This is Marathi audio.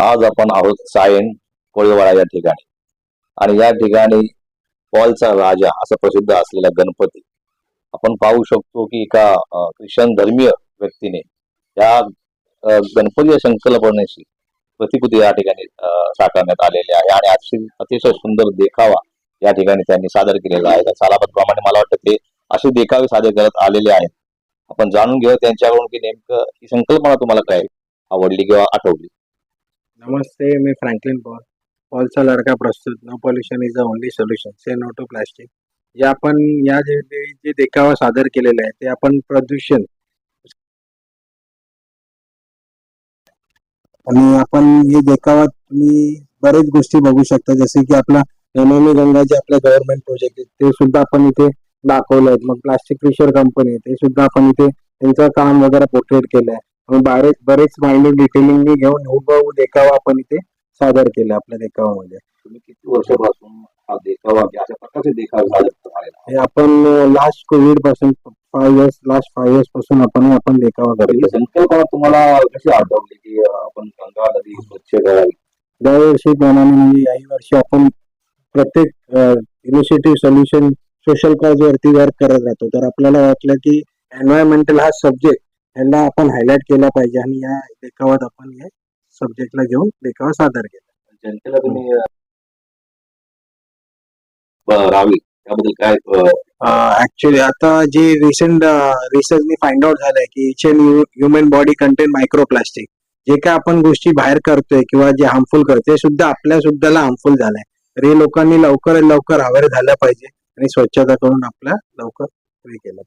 आज आपण आहोत सायन कोळीवाडा या ठिकाणी. आणि या ठिकाणी पॉलचा राजा असा प्रसिद्ध असलेला गणपती. आपण पाहू शकतो की एका ख्रिश्चन धर्मीय व्यक्तीने या गणपती या संकल्पनेशी प्रतिकृती या ठिकाणी साकारण्यात आलेली आहे. आणि अतिशय अतिशय सुंदर देखावा या ठिकाणी त्यांनी सादर केलेला आहे. त्या सालाबद्दप्रमाणे मला वाटतं ते असे देखावे सादर करत आलेले आहेत. आपण जाणून घेऊ त्यांच्याकडून की नेमकं ही संकल्पना तुम्हाला काय आवडली किंवा आठवली. नमस्ते मी फ्रँकलिन पॉल. पॉलचा लडका प्रस्तुत. No pollution is the only solution say no to plastic जे आपण या जे जे देखावा सादर केलेला आहे ते आपण प्रदूषण. आणि आपण हे देखावा तुम्ही बरेच गोष्टी बघू शकता. जसे की आपला नमामी गंगा जे आपल्या गव्हर्नमेंट प्रोजेक्ट आहे ते सुद्धा आपण इथे दाखवलं आहेत मग प्लास्टिक फिशर कंपनी ते सुद्धा आपण इथे त्यांचं काम वगैरे पोर्ट्रेट केलं आहे बरेच बरेच मायन्यूट डिटेलिंग घेऊन हुबहू देखावा आपण इथे सादर केला आपल्या देखावामध्ये तुम्ही किती वर्षापासून हा देखावा अशा प्रकारचे सादर? हे आपण लास्ट कोविडपासून फाय इयर्स लास्ट फाय इयर्सपासून आपण आपण देखावा ही करतो संकल्पना तुम्हाला कशी आठवली की आपण गंगा नदी स्वच्छ करावी? दरवर्षी प्रमाणे म्हणजे याही वर्षी आपण प्रत्येक इनिशिएटिव्ह सोल्युशन सोशल कॉज वरती वर्क करत राहतो. तर आपल्याला वाटलं की एन्व्हायरमेंटल हा सब्जेक्ट ह्याला आपण हायलाइट केला पाहिजे आणि या देखावात आपण या सब्जेक्टला घेऊन देखावा सादर केला. जनतेला तुम्ही राहावी त्याबद्दल काय ऍक्च्युली आता जे रिसेंट रिसर्चनी फाइंड आउट झालंय की each and human body contain microplastic जे काय आपण गोष्टी बाहेर करतोय किंवा जे हार्मफुल करतोय सुद्धा आपल्या सुद्धाला हार्मफुल झालंय. तर हे लोकांनी लवकर लवकर अवेअर झालं पाहिजे आणि स्वच्छता करून आपल्या लवकर हे केलं